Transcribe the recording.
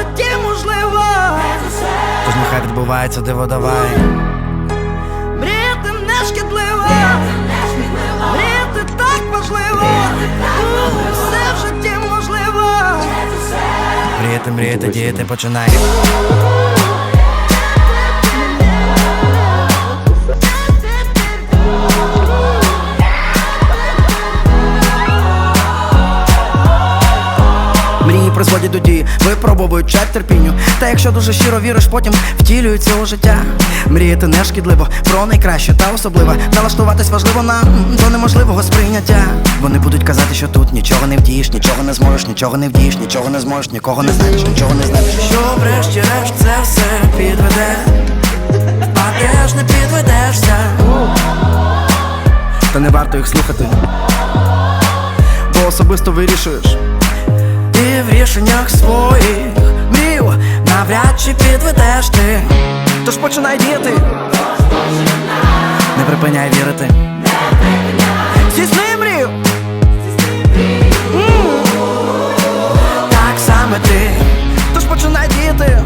Житті можливо. Тож нехай відбувається диво давай. Мріяти не шкідливо. Мріяти так важливо. Все в житті можливо. Мріяти, мріяти, діяти починай. До випробовують час терпінню. Та якщо дуже щиро віриш, потім втілюється у життя. Мріяти не шкідливо, про найкраще та особливе. Налаштуватись важливо нам до неможливого сприйняття. Вони будуть казати, що тут нічого не вдієш, нічого не зможеш, нічого не вдієш, нічого не зможеш, нікого не знаєш, нічого не знаєш. Що врешті-решт це все підведе. Впадеш, не підведешся. Та не варто їх слухати. Бо особисто вирішуєш в рішеннях своїх. Мів навряд чи підведеш ти. Тож починай діяти, не припиняй вірити, Здійсни мрію. Так саме ти, тож починай діяти.